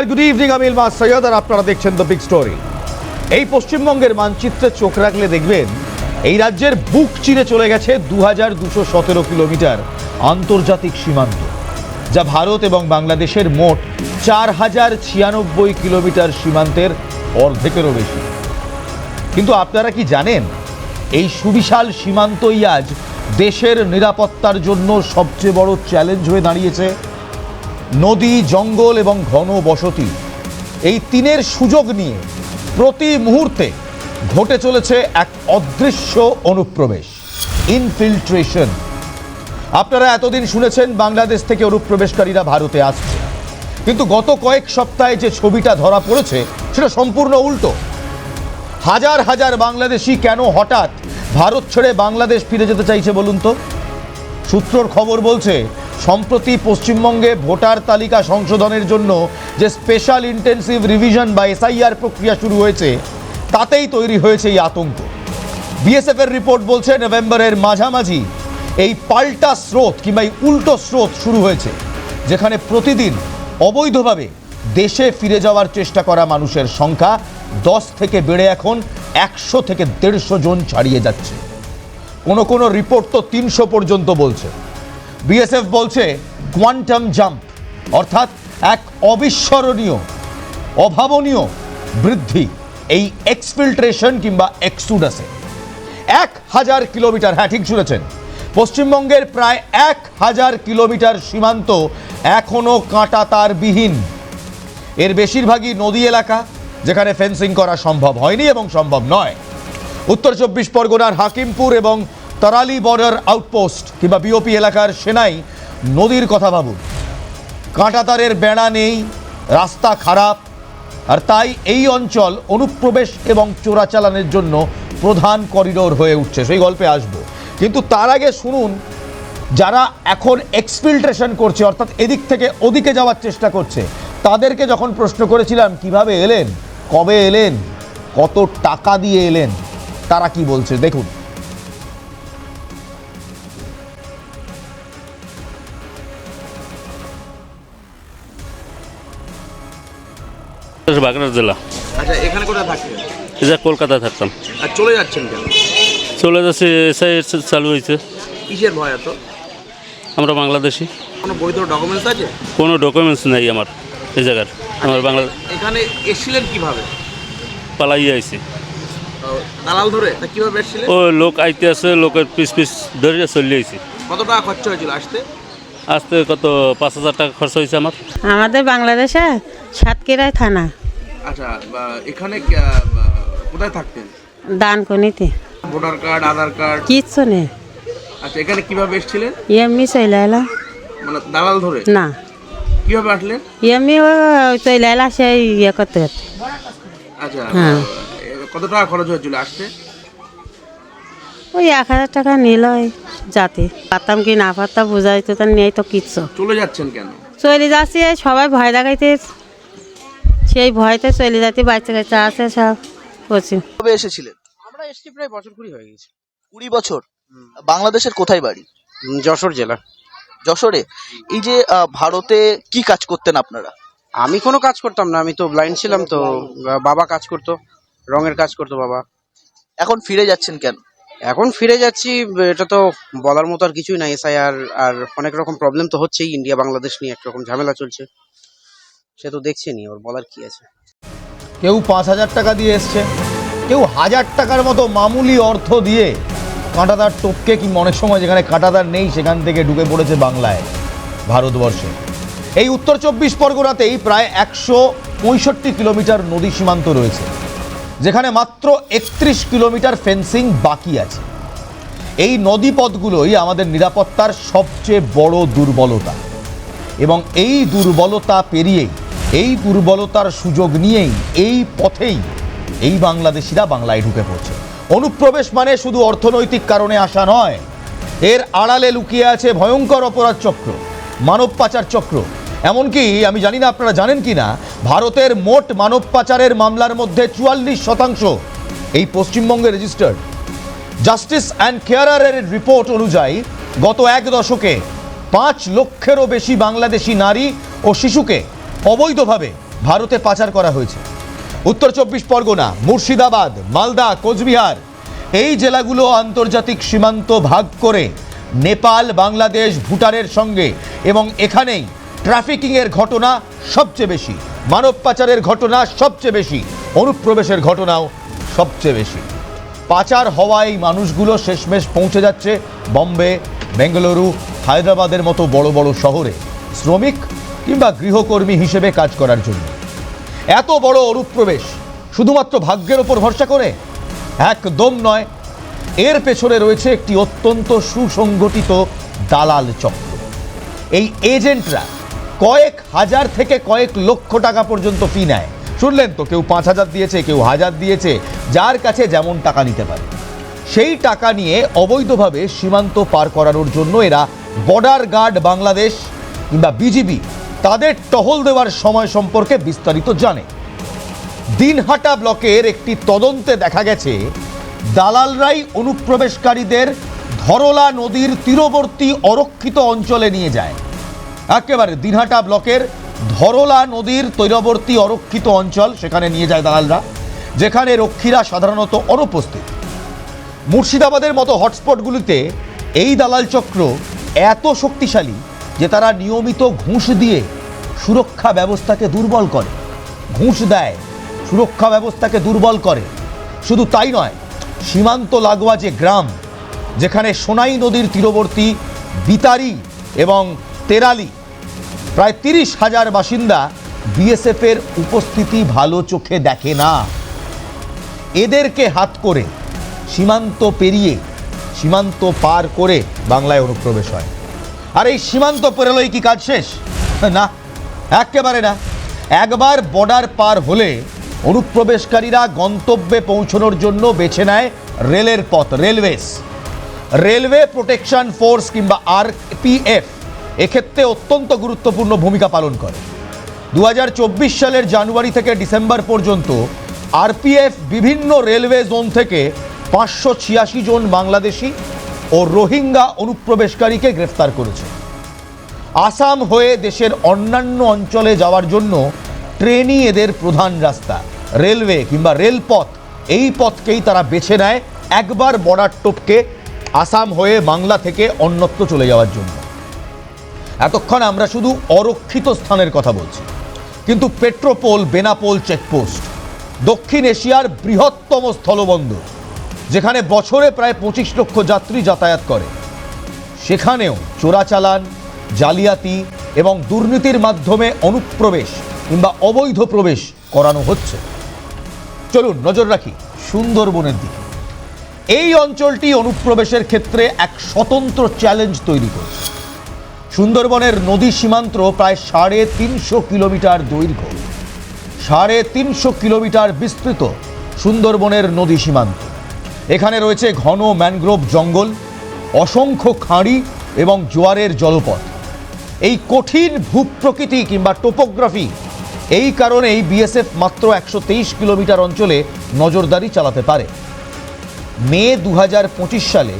নমস্কার good evening আমি ইলমাস সৈয়দ আর আপনারা দেখছেন দ্য বিগ স্টোরি এই পশ্চিমবঙ্গের মানচিত্রে চোখ রাখলে দেখবেন, এই রাজ্যের বুক চিরে চলে গেছে দু হাজার দুশো সতেরো কিলোমিটার আন্তর্জাতিক সীমান্ত, যা ভারত এবং বাংলাদেশের মোট চার হাজার ছিয়ানব্বই কিলোমিটার সীমান্তের অর্ধেকেরও বেশি। কিন্তু আপনারা কি জানেন, এই সুবিশাল সীমান্তই আজ দেশের নিরাপত্তার জন্য সবচেয়ে বড় চ্যালেঞ্জ হয়ে দাঁড়িয়েছে? নদী, জঙ্গল এবং ঘন বসতি। এই তিনের সুযোগ নিয়ে প্রতি মুহূর্তে ঘটে চলেছে এক অদৃশ্য অনুপ্রবেশ ইনফিল্ট্রেশন আপনারা এতদিন শুনেছেন বাংলাদেশ থেকে অনুপ্রবেশকারীরা ভারতে আসছে। কিন্তু গত কয়েক সপ্তাহে যে ছবিটা ধরা পড়েছে, সেটা সম্পূর্ণ উল্টো। হাজার হাজার বাংলাদেশি কেন হঠাৎ ভারত ছেড়ে বাংলাদেশ ফিরে যেতে চাইছে বলুন তো? সূত্রর খবর বলছে, সম্প্রতি পশ্চিমবঙ্গে ভোটার তালিকা সংশোধনের জন্য যে স্পেশাল ইন্টেন্সিভ রিভিশন বা এসআইআর প্রক্রিয়া শুরু হয়েছে, তাতেই তৈরি হয়েছে এই আতঙ্ক। বিএসএফের রিপোর্ট বলছে, নভেম্বরের মাঝামাঝি এই পাল্টা স্রোত কিংবা এই উল্টো স্রোত শুরু হয়েছে, যেখানে প্রতিদিন অবৈধভাবে দেশে ফিরে যাওয়ার চেষ্টা করা মানুষের সংখ্যা দশ থেকে বেড়ে এখন একশো থেকে দেড়শো জন ছাড়িয়ে যাচ্ছে। কোনো কোনো রিপোর্ট তো তিনশো পর্যন্ত বলছে। বিএসএফ বলছে কোয়ান্টাম জাম্প অর্থাৎ এক অবিস্মরণীয়, অভাবনীয় বৃদ্ধি, এই এক্সফিল্ট্রেশন কিংবা এক্সুডাসে এক হাজার কিলোমিটার হ্যাঁ ঠিক শুনেছেন। পশ্চিমবঙ্গের প্রায় এক হাজার কিলোমিটার সীমান্ত এখনও কাঁটা তার বিহীন এর বেশিরভাগই নদী এলাকা, যেখানে ফেন্সিং করা সম্ভব হয়নি এবং সম্ভব নয়। উত্তর চব্বিশ পরগনার হাকিমপুর এবং তরালি বর্ডার আউটপোস্ট কিংবা বিওপি এলাকার সেনাই নদীর কথা ভাবুন। কাঁটাতারের বেড়া নেই, রাস্তা খারাপ, আর তাই এই অঞ্চল অনুপ্রবেশ এবং চোরাচালানের জন্য প্রধান করিডোর হয়ে উঠছে। সেই গল্পে আসব। কিন্তু তার আগে শুনুন, যারা এখন এক্সফিল্ট্রেশন করছে, অর্থাৎ এদিক থেকে ওদিকে যাওয়ার চেষ্টা করছে, তাদেরকে যখন প্রশ্ন করেছিলাম, কীভাবে এলেন, কবে এলেন, কত টাকা দিয়ে এলেন তারা কি বলছে? দেখুন। বাগড়া জেলা। আচ্ছা এখানে কোথায় থাকতেন এটা কলকাতায় থাকতাম। আর চলে যাচ্ছেন কেন? চলে যাচ্ছে এসআই চালু হয়েছে কিসের ভয় এত? আমরা বাংলাদেশি। কোনো বৈধ ডকুমেন্টস আছে? কোনো ডকুমেন্টস নাই আমার এই জায়গার। আমার বাংলা এখানে এসছিলেন কীভাবে? পালাই আইছি। দালাল ধরে? তা কীভাবে এসছিলেন ও লোক আইতে আছে লোকের পিস পিস ধরে চলে আইছি। কত টাকা খরচা হয়েছিল আসতে? আসতে কত পাঁচ হাজার টাকা খরচ হয়েছে আমার। আমাদের বাংলাদেশে সাতক্ষীরায় থানা। আচ্ছা এখানে কোথায় থাকতেন? দানকনিতে। Voter card Aadhaar card? কিচ্ছু নেই। আচ্ছা এখানে কীভাবে এসছিলেন? এমনি চলে এলাম মানে দালাল ধরে? না। কীভাবে আসলেন? এমনি চলে এলাম সেই ইয়ে করতে আচ্ছা হ্যাঁ। কত টাকা খরচ হয়েছিল আসতে? ওই এক হাজার টাকা নিল যাতে পারতাম কি না পারতাম বোঝাই তো তার নেই তো কিচ্ছু। চলে যাচ্ছেন কেন? চলে যাচ্ছি সবাই ভয় দেখাইতে সেই ভয়তে চলে যাতে বাচ্চা কাচ্চা আছে সব করছি কবে এসেছিলেন? আমরা এসছি প্রায় বছর কুড়ি হয়ে গেছে। কুড়ি বছর? বাংলাদেশের কোথায় বাড়ি? যশোর জেলা। যশোরে? এই যে ভারতে কি কাজ করতেন আপনারা? আমি কোনো কাজ করতাম না আমি তো ব্লাইন্ড ছিলাম তো বাবা কাজ করতো। রঙের কাজ করতো বাবা। এখন ফিরে যাচ্ছেন কেন? এখন ফিরে যাচ্ছি এটা তো বলার মতো আর কিছুই নাই এসআই আর আর অনেক রকম প্রবলেম তো হচ্ছেই ইন্ডিয়া বাংলাদেশ নিয়ে একরকম ঝামেলা চলছে। সে তো দেখছেনি ওর বলার কি আছে। কেউ পাঁচ হাজার টাকা দিয়ে এসছে কেউ হাজার টাকার মতো মামুলি অর্থ দিয়ে কাঁটাতার টপকে কিংবা অনেক সময় যেখানে কাঁটাতার নেই সেখান থেকে ঢুকে পড়েছে বাংলায় ভারতবর্ষে। এই উত্তর চব্বিশ পরগনাতেই প্রায় একশো পঁয়ষট্টি কিলোমিটার নদী সীমান্ত রয়েছে। যেখানে মাত্র একত্রিশ কিলোমিটার ফেন্সিং বাকি আছে। এই নদীপথগুলোই আমাদের নিরাপত্তার সবচেয়ে বড় দুর্বলতা। এবং এই দুর্বলতা পেরিয়েই এই দুর্বলতার সুযোগ নিয়েই, এই পথেই এই বাংলাদেশিরা বাংলায় ঢুকে পড়ছে। অনুপ্রবেশ মানে শুধু অর্থনৈতিক কারণে আসা নয়, এর আড়ালে লুকিয়ে আছে ভয়ঙ্কর অপরাধ চক্র, মানব পাচার চক্র এমনকি আমি জানি না আপনারা জানেন কি না, ভারতের মোট মানব পাচারের মামলার মধ্যে চুয়াল্লিশ শতাংশ এই পশ্চিমবঙ্গে রেজিস্টার্ড জাস্টিস অ্যান্ড কেয়ারারের রিপোর্ট অনুযায়ী গত এক দশকে পাঁচ লক্ষেরও বেশি বাংলাদেশি নারী ও শিশুকে অবৈধভাবে ভারতে পাচার করা হয়েছে। উত্তর চব্বিশ পরগনা, মুর্শিদাবাদ, মালদা, কোচবিহার এই জেলাগুলো আন্তর্জাতিক সীমান্ত ভাগ করে নেপাল, বাংলাদেশ, ভুটানের সঙ্গে এবং এখানেই ট্রাফিকিংয়ের ঘটনা সবচেয়ে বেশি, মানব পাচারের ঘটনা সবচেয়ে বেশি, অনুপ্রবেশের ঘটনাও সবচেয়ে বেশি। পাচার হওয়া এই মানুষগুলো শেষমেশ পৌঁছে যাচ্ছে বম্বে, বেঙ্গালুরু, হায়দ্রাবাদের মতো বড় বড় শহরে, শ্রমিক কিংবা গৃহকর্মী হিসেবে কাজ করার জন্য। এত বড় অনুপ্রবেশ শুধুমাত্র ভাগ্যের ওপর ভরসা করে? একদম নয়। এর পেছনে রয়েছে একটি অত্যন্ত সুসংগঠিত দালাল চক্র। এই এজেন্টরা কয়েক হাজার থেকে কয়েক লক্ষ টাকা পর্যন্ত ফি নেয়। শুনলেন তো, কেউ পাঁচ হাজার দিয়েছে, কেউ হাজার দিয়েছে, যার কাছে যেমন টাকা নিতে পারে। সেই টাকা নিয়ে অবৈধভাবে সীমান্ত পার করানোর জন্য এরা বর্ডার গার্ড বাংলাদেশ কিংবা বিজিবি তাদের টহল দেওয়ার সময় সম্পর্কে বিস্তারিত জানে। দিনহাটা ব্লকের একটি তদন্তে দেখা গেছে দালালরাই অনুপ্রবেশকারীদের ধরলা নদীর তীরবর্তী অরক্ষিত অঞ্চলে নিয়ে যায়। একেবারে দিনহাটা ব্লকের ধরলা নদীর তৈরবর্তী অরক্ষিত অঞ্চল, সেখানে নিয়ে যায় দালালরা, যেখানে রক্ষীরা সাধারণত অনুপস্থিত। মুর্শিদাবাদের মতো হটস্পটগুলিতে এই দালাল চক্র এত শক্তিশালী যে তারা নিয়মিত ঘুষ দিয়ে সুরক্ষা ব্যবস্থাকে দুর্বল করে। ঘুষ দেয়, সুরক্ষা ব্যবস্থাকে দুর্বল করে। শুধু তাই নয়, সীমান্ত লাগোয়া যে গ্রাম, যেখানে সোনাই নদীর তীরবর্তী বিতারি এবং তেরালি প্রায় তিরিশ হাজার বাসিন্দা বিএসএফের উপস্থিতি ভালো চোখে দেখে না। এদেরকে হাত করে সীমান্ত পেরিয়ে, সীমান্ত পার করে বাংলায় অনুপ্রবেশ হয়। আর এই সীমান্ত পেরোলেই কি কাজ শেষ? না, একেবারে না। একবার বর্ডার পার হলে অনুপ্রবেশকারীরা গন্তব্যে পৌঁছানোর জন্য বেছে নেয় রেলের পথ, রেলওয়েস। রেলওয়ে প্রোটেকশন ফোর্স কিংবা আর আরপিএফ। এক্ষেত্রে অত্যন্ত গুরুত্বপূর্ণ ভূমিকা পালন করে। দু হাজার চব্বিশ সালের জানুয়ারি থেকে ডিসেম্বর পর্যন্ত আরপিএফ বিভিন্ন রেলওয়ে জোন থেকে পাঁচশো ছিয়াশি জন বাংলাদেশি ও রোহিঙ্গা অনুপ্রবেশকারীকে গ্রেফতার করেছে। আসাম হয়ে দেশের অন্যান্য অঞ্চলে যাওয়ার জন্য ট্রেনই এদের প্রধান রাস্তা। রেলওয়ে কিংবা রেলপথ, এই পথকেই তারা বেছে নেয় একবার বর্ডার টপকে আসাম হয়ে বাংলা থেকে অন্যত্র চলে যাওয়ার জন্য। এতক্ষণ আমরা শুধু অরক্ষিত স্থানের কথা বলছি। কিন্তু পেট্রোপোল, বেনাপোল চেকপোস্ট, দক্ষিণ এশিয়ার বৃহত্তম স্থলবন্দর, যেখানে বছরে প্রায় পঁচিশ লক্ষ যাত্রী যাতায়াত করে। সেখানেও চোরাচালান, জালিয়াতি এবং দুর্নীতির মাধ্যমে অনুপ্রবেশ কিংবা অবৈধ প্রবেশ করানো হচ্ছে। চলুন, নজর রাখি সুন্দরবনের দিকে। এই অঞ্চলটি অনুপ্রবেশের ক্ষেত্রে এক স্বতন্ত্র চ্যালেঞ্জ তৈরি করছে। সুন্দরবনের নদী সীমান্ত প্রায় সাড়ে তিনশো কিলোমিটার দৈর্ঘ্য। সাড়ে তিনশো কিলোমিটার বিস্তৃত সুন্দরবনের নদী সীমান্ত। এখানে রয়েছে ঘন ম্যানগ্রোভ জঙ্গল, অসংখ্য খাঁড়ি এবং জোয়ারের জলপথ। এই কঠিন ভূপ্রকৃতি কিংবা টোপোগ্রাফি এই কারণেই বিএসএফ মাত্র একশো তেইশ কিলোমিটার অঞ্চলে নজরদারি চালাতে পারে। মে দু হাজার পঁচিশ সালে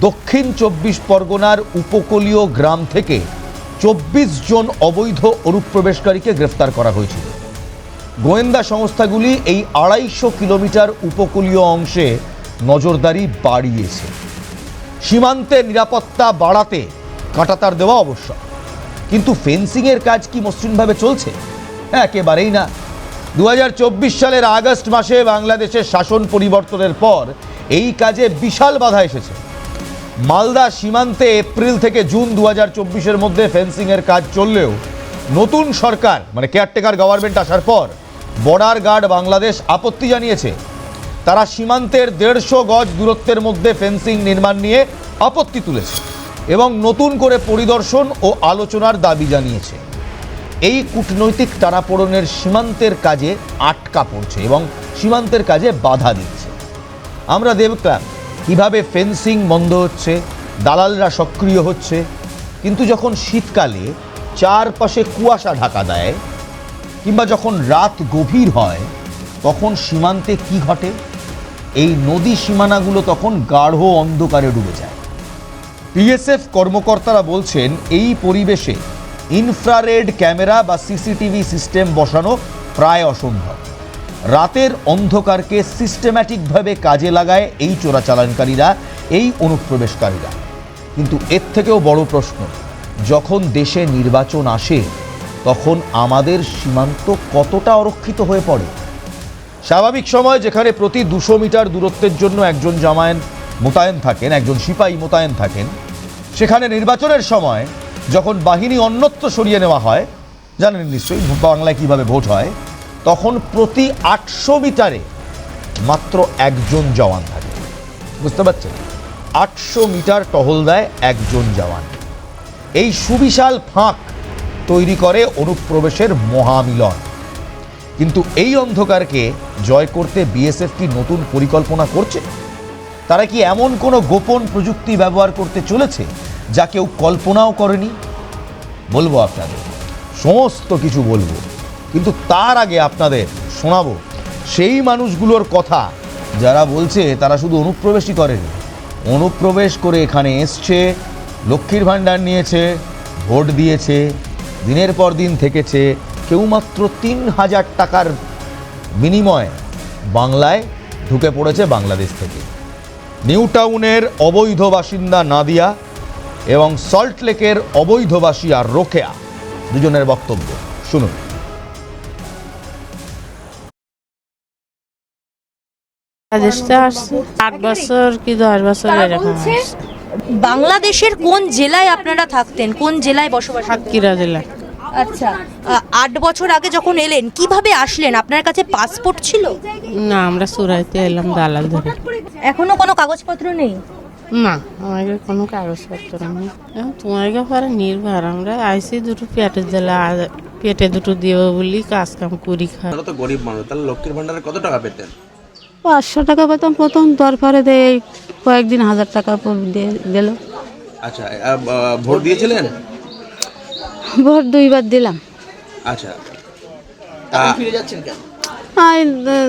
দক্ষিণ চব্বিশ পরগনার উপকূলীয় গ্রাম থেকে চব্বিশ জন অবৈধ অনুপ্রবেশকারীকে গ্রেফতার করা হয়েছিল গোয়েন্দা সংস্থাগুলি এই আড়াইশো কিলোমিটার উপকূলীয় অংশে নজরদারি বাড়িয়েছে। সীমান্তে নিরাপত্তা বাড়াতে কাঁটাতার দেওয়া অবশ্য। কিন্তু ফেন্সিংয়ের কাজ কি মসৃণভাবে চলছে? একেবারেই না। দু হাজার চব্বিশ সালের আগস্ট মাসে বাংলাদেশের শাসন পরিবর্তনের পর এই কাজে বিশাল বাধা এসেছে। মালদা সীমান্তে এপ্রিল থেকে জুন দু হাজার চব্বিশের মধ্যে ফেন্সিংয়ের কাজ চললেও নতুন সরকার মানে কেয়ারটেকার গভর্নমেন্ট আসার পর বর্ডার গার্ড বাংলাদেশ আপত্তি জানিয়েছে। তারা সীমান্তের দেড়শো গজ দূরত্বের মধ্যে ফেন্সিং নির্মাণ নিয়ে আপত্তি তুলেছে এবং নতুন করে পরিদর্শন ও আলোচনার দাবি জানিয়েছে। এই কূটনৈতিক টানাপোড়নের সীমান্তের কাজে আটকা পড়ছে এবং সীমান্তের কাজে বাধা দিচ্ছে। আমরা দেখলাম কীভাবে ফেন্সিং বন্ধ হচ্ছে, দালালরা সক্রিয় হচ্ছে, কিন্তু যখন শীতকালে চারপাশে কুয়াশা ঢাকা দেয়, কিংবা যখন রাত গভীর হয়, তখন সীমান্তে কি ঘটে? এই নদী সীমানাগুলো তখন গাঢ় অন্ধকারে ডুবে যায়। বিএসএফ কর্মকর্তারা বলছেন, এই পরিবেশে ইনফ্রারেড ক্যামেরা বা সিসিটিভি সিস্টেম বসানো প্রায় অসম্ভব। রাতের অন্ধকারকে সিস্টেম্যাটিকভাবে কাজে লাগায় এই চোরাচালানকারীরা, এই অনুপ্রবেশকারীরা। কিন্তু এর থেকেও বড় প্রশ্ন, যখন দেশে নির্বাচন আসে, তখন আমাদের সীমান্ত কতটা অরক্ষিত হয়ে পড়ে? স্বাভাবিক সময় যেখানে প্রতি দুশো মিটার দূরত্বের জন্য একজন জামায়ান মোতায়েন থাকেন, একজন সিপাহী মোতায়েন থাকেন, সেখানে নির্বাচনের সময় যখন বাহিনী অন্যত্র সরিয়ে নেওয়া হয়, জানেন নিশ্চয়ই, বাংলায় কীভাবে ভোট হয় তখন প্রতি আটশো মিটারে মাত্র একজন জওয়ান থাকে। বুঝতে পারছেন? আটশো মিটার টহল দেয় একজন জওয়ান। এই সুবিশাল ফাঁক তৈরি করে অনুপ্রবেশের মহামিলন। কিন্তু এই অন্ধকারকে জয় করতে বিএসএফ কি নতুন পরিকল্পনা করছে? তারা কি এমন কোনো গোপন প্রযুক্তি ব্যবহার করতে চলেছে যা কেউ কল্পনাও করেনি? বলব আপনাদের, সমস্ত কিছু বলব। কিন্তু তার আগে আপনাদের শোনাবো। সেই মানুষগুলোর কথা যারা বলছে তারা শুধু অনুপ্রবেশই করেনি। অনুপ্রবেশ করে এখানে এসছে, লক্ষ্মীর ভাণ্ডার নিয়েছে, ভোট দিয়েছে, দিনের পর দিন থেকেছে কেউ মাত্র তিন হাজার টাকার বিনিময়ে বাংলায় ঢুকে পড়েছে বাংলাদেশ থেকে। নিউ টাউনের অবৈধ বাসিন্দা নাদিয়া এবং সল্টলেকের অবৈধ আর রোকেয়া, দুজনের বক্তব্য। শুনুন। বাংলাদেশে আসছে। আট বছর কি দশ বছর এরকম বাংলাদেশের কোন জেলায় আপনারা থাকতেন? কোন জেলায় বসবাস করতেন? সাতক্ষীরা জেলা। আচ্ছা আট বছর আগে যখন এলেন কীভাবে আসলেন? আপনার কাছে পাসপোর্ট ছিল? না আমরা সুরাইতে এলাম দালাল ধরে। এখনও কোনো কাগজপত্র নেই? না আমাদের কোনো কাগজপত্র নেই। এখন তোমার ব্যাপারে নির্ভর। আমরা আইসি দুটো পেটে দিলে আর পেটে দুটো দিব বলি কাজ কাম করি খাই তো গরিব মানুষ তাহলে লক্ষ্মীর ভান্ডারে কত টাকা পেতেন? পাঁচশো টাকা পেতাম প্রথম দরকারে দেয় কয়েকদিন হাজার টাকা দিয়ে দিল আচ্ছা ভোট দিয়েছিলেন? ভোট দুইবার দিলাম। আচ্ছা। এখন ফিরে যাচ্ছেন কেন? আর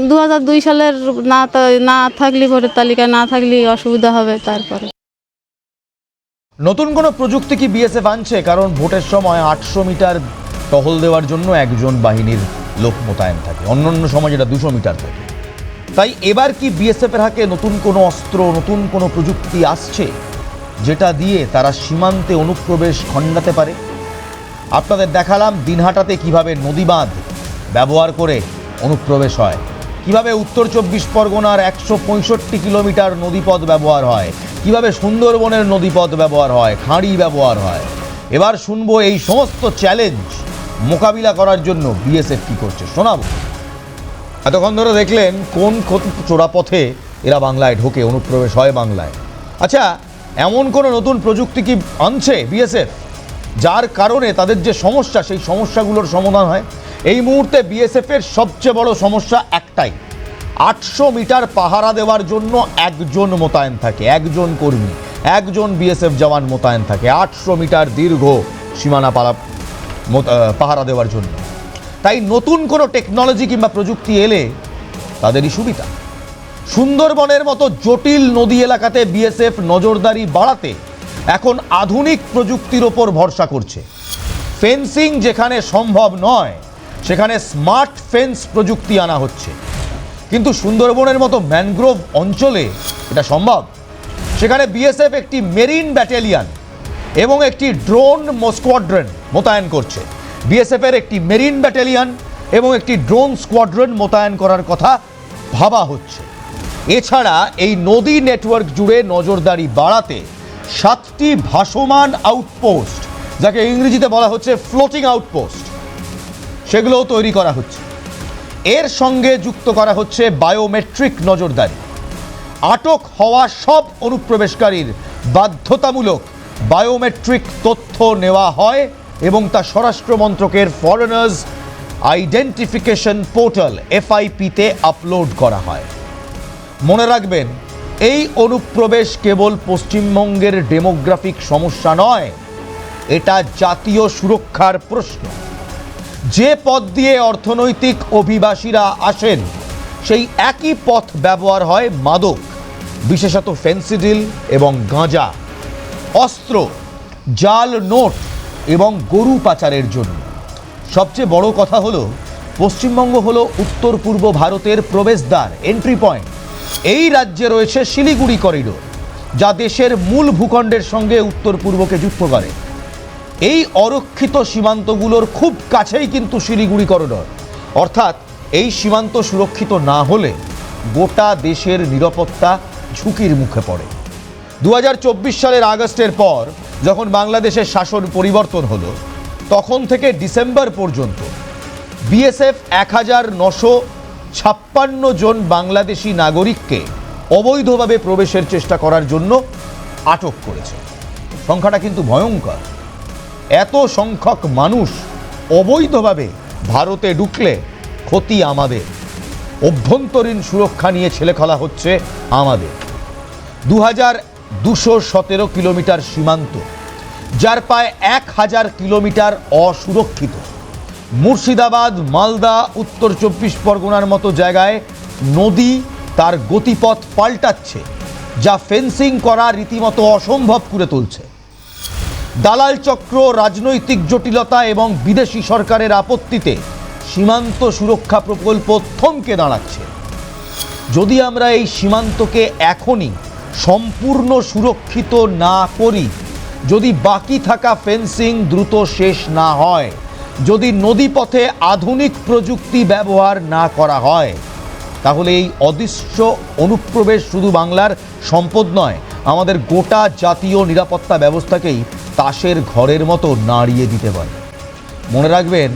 দু হাজার দুই সালের না না থাকলে ভোটের তালিকা না থাকলে অসুবিধা হবে তারপরে। নতুন কোনো প্রযুক্তি কি বিএসএফ আনছে কারণ ভোটের সময় আটশো মিটার টহল দেওয়ার জন্য একজন বাহিনীর লোক মোতায়েন থাকে। অন্য অন্য সময় যেটা দুশো মিটার থাকে তাই এবার কি বিএসএফ এর হাতে নতুন কোনো অস্ত্র, নতুন কোনো প্রযুক্তি আসছে? যেটা দিয়ে তারা সীমান্তে অনুপ্রবেশ খণ্ডাতে পারে? আপনাদের দেখালাম দিনহাটাতে কীভাবে নদী বাঁধ ব্যবহার করে অনুপ্রবেশ হয়। কীভাবে উত্তর চব্বিশ পরগনার একশো পঁয়ষট্টি কিলোমিটার নদীপথ ব্যবহার হয়? কীভাবে সুন্দরবনের নদীপথ ব্যবহার হয়? খাঁড়ি ব্যবহার হয়? এবার শুনব এই সমস্ত চ্যালেঞ্জ মোকাবিলা করার জন্য বিএসএফ কী করছে। শোনাবো। এতক্ষণ ধরে দেখলেন কোন চোরাপথে এরা বাংলায় ঢোকে, অনুপ্রবেশ হয় বাংলায়। আচ্ছা এমন কোনো নতুন প্রযুক্তি কি আনছে বিএসএফ? যার কারণে তাদের যে সমস্যা, সেই সমস্যাগুলোর সমাধান হয়। এই মুহূর্তে বিএসএফ এর সবচেয়ে বড় সমস্যা একটাই। আটশো মিটার পাহারা দেওয়ার জন্য একজন মোতায়েন থাকে, একজন কর্মী, একজন বিএসএফ জওয়ান মোতায়েন থাকে। আটশো মিটার দীর্ঘ সীমানা মোত- পাহারা দেওয়ার জন্য। তাই নতুন কোনো টেকনোলজি কিংবা প্রযুক্তি এলে তাদেরই সুবিধা। সুন্দরবনের মতো জটিল নদী এলাকাতে বিএসএফ নজরদারি বাড়াতে এখন আধুনিক প্রযুক্তির ওপর ভরসা করছে। ফেন্সিং যেখানে সম্ভব নয়, সেখানে স্মার্ট ফেন্স প্রযুক্তি আনা হচ্ছে। কিন্তু সুন্দরবনের মতো ম্যানগ্রোভ অঞ্চলে এটা সম্ভব। সেখানে বিএসএফ একটি মেরিন ব্যাটালিয়ন এবং একটি ড্রোন স্কোয়াড্রন মোতায়েন করছে। বিএসএফ এর একটি মেরিন ব্যাটালিয়ন এবং একটি ড্রোন স্কোয়াড্রন মোতায়েন করার কথা ভাবা হচ্ছে। এছাড়া এই নদী নেটওয়ার্ক জুড়ে নজরদারি বাড়াতে সাতটি ভাসমান আউটপোস্ট, যাকে ইংরেজিতে বলা হচ্ছে ফ্লোটিং আউটপোস্ট, সেগুলোও তৈরি করা হচ্ছে। এর সঙ্গে যুক্ত করা হচ্ছে বায়োমেট্রিক নজরদারি। আটক হওয়া সব অনুপ্রবেশকারীর বাধ্যতামূলক বায়োমেট্রিক তথ্য নেওয়া হয় এবং তা স্বরাষ্ট্র মন্ত্রকের ফরেনার্স আইডেন্টিফিকেশন পোর্টাল এফআইপিতে আপলোড করা হয়। মনে রাখবেন, এই অনুপ্রবেশ কেবল পশ্চিমবঙ্গের ডেমোগ্রাফিক সমস্যা নয়, এটা জাতীয় সুরক্ষার প্রশ্ন। যে পথ দিয়ে অর্থনৈতিক অভিবাসীরা আসেন, সেই একই পথ ব্যবহার হয় মাদক, বিশেষত ফেন্সিডিল এবং গাঁজা। অস্ত্র, জাল, নোট এবং গরু পাচারের জন্য। সবচেয়ে বড় কথা হলো, পশ্চিমবঙ্গ হলো উত্তর পূর্ব ভারতের প্রবেশদ্বার এন্ট্রি পয়েন্ট এই রাজ্যে রয়েছে শিলিগুড়ি করিডোর যা দেশের মূল ভূখণ্ডের সঙ্গে উত্তর পূর্বকে যুক্ত করে। এই অরক্ষিত সীমান্তগুলোর খুব কাছেই কিন্তু শিলিগুড়ি করিডোর অর্থাৎ এই সীমান্ত সুরক্ষিত না হলে গোটা দেশের নিরাপত্তা ঝুঁকির মুখে পড়ে। দু হাজার চব্বিশ সালের আগস্টের পর যখন বাংলাদেশের শাসন পরিবর্তন হলো, তখন থেকে ডিসেম্বর পর্যন্ত বিএসএফ এক হাজার নশো ছাপ্পান্ন জন বাংলাদেশি নাগরিককে অবৈধভাবে প্রবেশের চেষ্টা করার জন্য আটক করেছে। সংখ্যাটা কিন্তু ভয়ঙ্কর। এত সংখ্যক মানুষ অবৈধভাবে ভারতে ঢুকলে ক্ষতি আমাদের। অভ্যন্তরীণ সুরক্ষা নিয়ে ছেলেখেলা হচ্ছে আমাদের। দু হাজার দুশো সতেরো কিলোমিটার সীমান্ত, যার প্রায় এক হাজার কিলোমিটার অসুরক্ষিত। মুর্শিদাবাদ, মালদা, উত্তর চব্বিশ পরগনার মতো জায়গায় নদী তার গতিপথ পাল্টাচ্ছে, যা ফেন্সিং করা রীতিমতো অসম্ভব করে তুলছে। দালাল চক্র রাজনৈতিক জটিলতা এবং বিদেশি সরকারের আপত্তিতে সীমান্ত সুরক্ষা প্রকল্প থমকে দাঁড়াচ্ছে। যদি আমরা এই সীমান্তকে এখনই সম্পূর্ণ সুরক্ষিত না করি। যদি বাকি থাকা ফেন্সিং দ্রুত শেষ না হয়, যদি নদীপথে আধুনিক প্রযুক্তি ব্যবহার না করা হয়, তাহলে এই অদৃশ্য অনুপ্রবেশ শুধু বাংলার সম্পদ নয়, আমাদের গোটা জাতীয় নিরাপত্তা ব্যবস্থাকেই তাসের ঘরের মতো নাড়িয়ে দিতে পারে। মনে রাখবেন,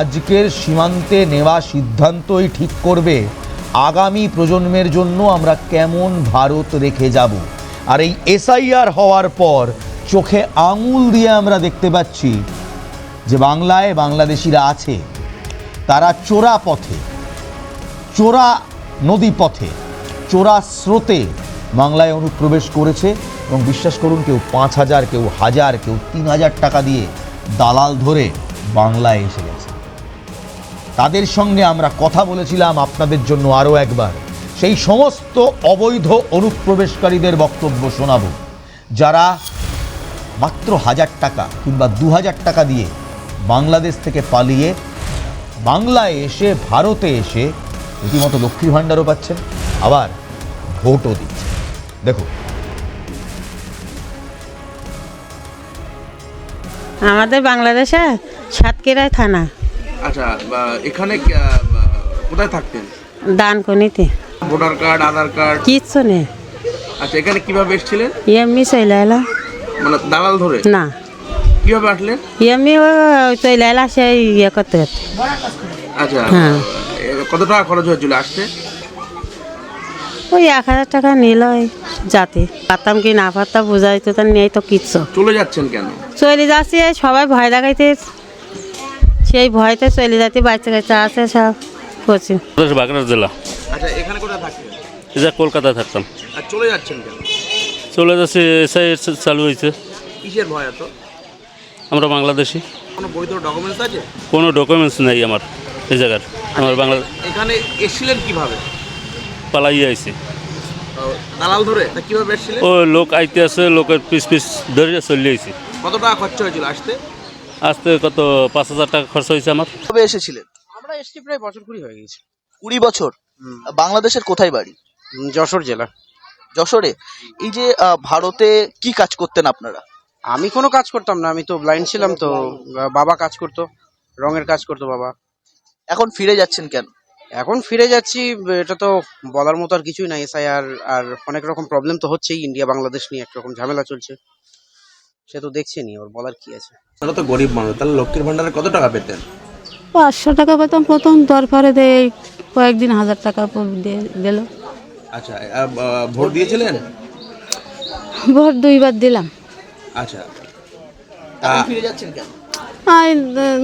আজকের সীমান্তে নেওয়া সিদ্ধান্তই ঠিক করবে আগামী প্রজন্মের জন্য আমরা কেমন ভারত রেখে যাব? আর এই এসআইআর হওয়ার পর চোখে আঙুল দিয়ে আমরা দেখতে পাচ্ছি যে বাংলায় বাংলাদেশিরা আছে, তারা চোরা পথে, চোরা নদী পথে, চোরা স্রোতে বাংলায় অনুপ্রবেশ করেছে এবং বিশ্বাস করুন, কেউ পাঁচ হাজার, কেউ হাজার, কেউ তিন হাজার টাকা দিয়ে দালাল ধরে বাংলায় এসে তাদের সঙ্গে আমরা কথা বলেছিলাম আপনাদের জন্য আরও একবার। সেই সমস্ত অবৈধ অনুপ্রবেশকারীদের বক্তব্য শোনাব। যারা মাত্র হাজার টাকা কিংবা দু হাজার টাকা দিয়ে বাংলাদেশ থেকে পালিয়ে বাংলায় এসে, ভারতে এসে রীতিমতো লক্ষ্মীর ভাণ্ডারও পাচ্ছেন, আবার ভোটও দিচ্ছে দেখো আমাদের বাংলাদেশে সাতকেরায় থানা। আচ্ছা এখানে কোথায় থাকতেন? দানকনিতে। Voter card Aadhaar card? কিচ্ছু নেই। আচ্ছা এখানে কীভাবে এসেছিলেন? এমনি চলে এলাম মানে দালাল ধরে? না। কীভাবে আসলেন? এমনি চলে এলা সেই ইয়ে করতে করতে আচ্ছা হ্যাঁ। কত টাকা খরচ হয়েছিল আসতে? ওই এক হাজার টাকা নিল যাতে পারতাম কি না পারতাম বোঝাই তো তার নেই তো কিচ্ছু। চলে যাচ্ছেন কেন? চলে যাচ্ছি সবাই ভয় দেখাইতে সেই ভয়তে চলে যাতে বাচ্চা কাচ্চা আছে সব করছি। বাঁকুড়া জেলা। আচ্ছা এখানে কোথায় থাকতেন যে কলকাতায় থাকতাম। আর চলে যাচ্ছেন কেন? চলে যাচ্ছে এসআই চালু হয়েছে। কিসের ভয় এত? আমরা বাংলাদেশি। কোনো বৈধ ডকুমেন্টস আছে? কোনো ডকুমেন্টস নেই আমার এই জায়গার। আমার বাংলা এখানে এসেছিলেন কীভাবে? পালাইয়ে আইছি। ও, দালাল ধরে? কীভাবে এসেছিলেন? ও লোক আইতে আছে লোকের পিস পিস ধরে চলে আইছি। কত টাকা খরচা হয়েছিল আসতে? আসতে কত? পাঁচ হাজার টাকা খরচ হয়েছে আমার। কবে এসেছিলেন? আমরা এসছি প্রায় বছর কুড়ি হয়ে গেছে। কুড়ি বছর? বাংলাদেশের কোথায় বাড়ি? যশোর জেলা। যশোরে? এই যে ভারতে কি কাজ করতেন আপনারা? আমি কোনো কাজ করতাম না আমি তো ব্লাইন্ড ছিলাম তো। বাবা কাজ করতো রঙের কাজ করতো বাবা। এখন ফিরে যাচ্ছেন কেন? এখন ফিরে যাচ্ছি এটা তো বলার মতো আর কিছুই নাই। এসআইআর আর অনেক রকম প্রবলেম তো হচ্ছেই। ইন্ডিয়া বাংলাদেশ নিয়ে একরকম ঝামেলা চলছে। সে তো দেখছেনি ওর বলার কি আছে? তাহলে তো গরিব মানুষ তাহলে লক্ষ্মীর ভান্ডারে কত টাকা পেতেন? পাঁচশো টাকা পেতাম প্রথম তারপরে দেয় কয়েকদিন হাজার টাকা দিল। আচ্ছা আহ, আহ, ভোট দিয়েছিলেন? ভোট দুইবার দিলাম। আচ্ছা। এখন ফিরে যাচ্ছেন কেন?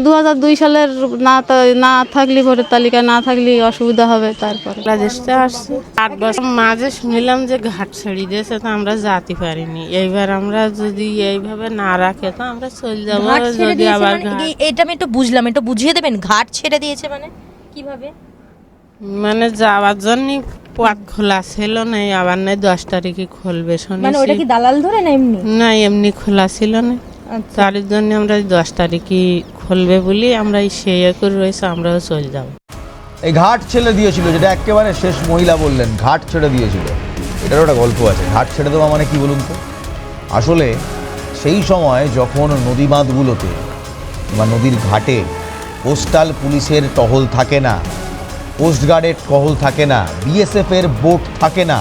দু হাজার দুই সালের না না থাকলে ভোটের তালিকায় না থাকলে অসুবিধা হবে তারপরে। বাংলাদেশটা আসছে। আট বছর মাঝে শুনিলাম যে ঘাট ছেড়ে দিয়েছে তো আমরা যেতে পারিনি। এইবার আমরা যদি এইভাবে না রাখে তো আমরা চলে যাব। যদি আবার মানে কি- এটা আমি একটু বুঝলাম একটু বুঝিয়ে দেবেন? ঘাট ছেড়ে দিয়েছে মানে? কীভাবে? মানে যাওয়ার জন্য পথ খোলা ছিল না আবার নাই দশ তারিখে খুলবে মানে ওটা কি দালাল ধরে না এমনি? না এমনি খোলা ছিল না। তার জন্য আমরা এই দশ তারিখে খুলবে বলি আমরা এই সে ইয়ে করে রয়েছে আমরাও চলে যাব। এই ঘাট ছেড়ে দিয়েছিল যেটা একেবারে শেষ মহিলা বললেন ঘাট ছেড়ে দিয়েছিল। এটারও একটা গল্প আছে ঘাট ছেড়ে দেওয়া মানে কি বলুন তো? আসলে সেই সময় যখন নদী বাঁধগুলোতে বা নদীর ঘাটে কোস্টাল পুলিশের টহল থাকে না কোস্টগার্ডের টহল থাকে না বিএসএফের বোট থাকে না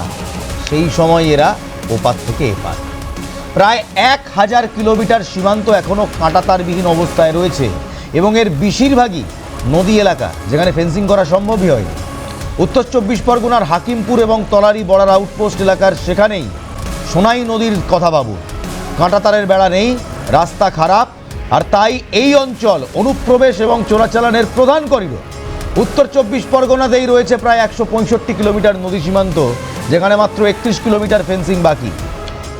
সেই সময় এরা ওপার থেকে এপার। প্রায় এক হাজার কিলোমিটার সীমান্ত এখনও কাঁটাতারবিহীন অবস্থায় রয়েছে এবং এর বেশিরভাগই নদী এলাকা, যেখানে ফেন্সিং করা সম্ভবই হয় উত্তর চব্বিশ পরগনার হাকিমপুর এবং তলারি বর্ডার আউটপোস্ট এলাকার সেখানেই সোনাই নদীর কথা ভাবু কাঁটাতারের বেড়া নেই, রাস্তা খারাপ, আর তাই এই অঞ্চল অনুপ্রবেশ এবং চোরাচালানের প্রধান করিডোর। উত্তর চব্বিশ পরগনাতেই রয়েছে প্রায় একশো পঁয়ষট্টি কিলোমিটার নদী সীমান্ত, যেখানে মাত্র একত্রিশ কিলোমিটার ফেন্সিং বাকি।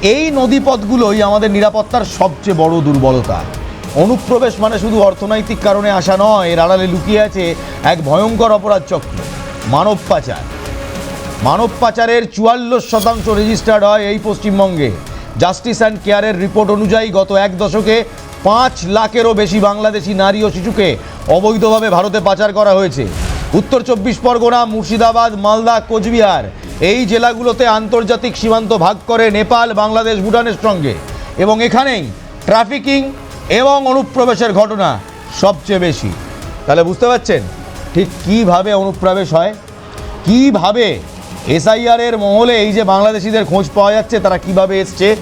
এই নদীপথগুলোই আমাদের নিরাপত্তার সবচেয়ে বড় দুর্বলতা। অনুপ্রবেশ মানে শুধু অর্থনৈতিক কারণে আসা নয়, এর আড়ালে লুকিয়ে আছে এক ভয়ঙ্কর অপরাধ চক্র, মানব পাচার। মানব পাচারের চুয়াল্লিশ শতাংশ রেজিস্টার্ড হয় এই পশ্চিমবঙ্গে। জাস্টিস অ্যান্ড কেয়ারের রিপোর্ট অনুযায়ী গত এক দশকে পাঁচ লাখেরও বেশি বাংলাদেশি নারী ও শিশুকে অবৈধভাবে ভারতে পাচার করা হয়েছে। উত্তর চব্বিশ পরগনা, মুর্শিদাবাদ, মালদা, কোচবিহার। এই জেলাগুলোতে আন্তর্জাতিক সীমান্ত ভাগ করে নেপাল, বাংলাদেশ, ভুটানের সঙ্গে। এবং এখানেই ট্রাফিকিং এবং অনুপ্রবেশের ঘটনা সবচেয়ে বেশি। তাহলে বুঝতে পারছেন ঠিক কীভাবে অনুপ্রবেশ হয়? কীভাবে এসআইআর এর মহলে এই যে বাংলাদেশিদের খোঁজ পাওয়া যাচ্ছে, তারা কীভাবে এসছে?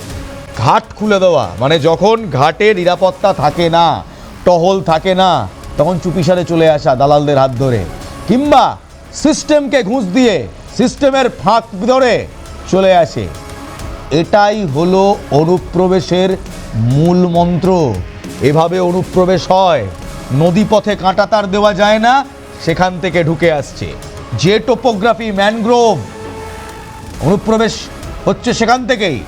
ঘাট খুলে দেওয়া। মানে যখন ঘাটে নিরাপত্তা থাকে না, টহল থাকে না, তখন চুপিসারে চলে আসা দালালদের হাত ধরে। কিংবা সিস্টেমকে ঘুষ দিয়ে সিস্টেমের ফাঁক ধরে চলে আসে। এটাই হলো অনুপ্রবেশের মূল মন্ত্র। এভাবে অনুপ্রবেশ হয়, নদীপথে কাঁটাতার দেওয়া যায় না, সেখান থেকে ঢুকে আসছে। যে টোপোগ্রাফি ম্যানগ্রোভ অনুপ্রবেশ হচ্ছে সেখান থেকেই।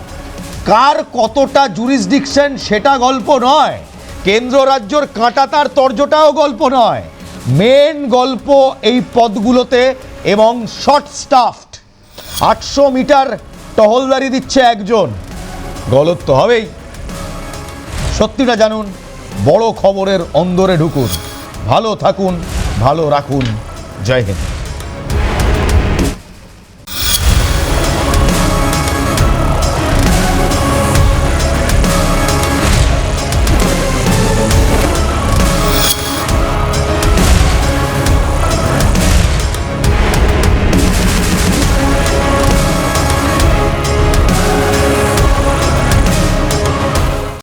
কার কতটা জুরিসডিকশন সেটা গল্প নয়, কেন্দ্র রাজ্যর কাঁটা তার তর্জটাও গল্প নয়। মেন গল্প এই পদগুলোতে এবং শর্ট স্টাফড। আটশো মিটার টহলদারি দিচ্ছে একজন। গলত তো হবেই। সত্যিটা জানুন, বড় খবরের অন্দরে ঢুকুন। ভালো থাকুন, ভালো রাখুন। জয় হিন্দ।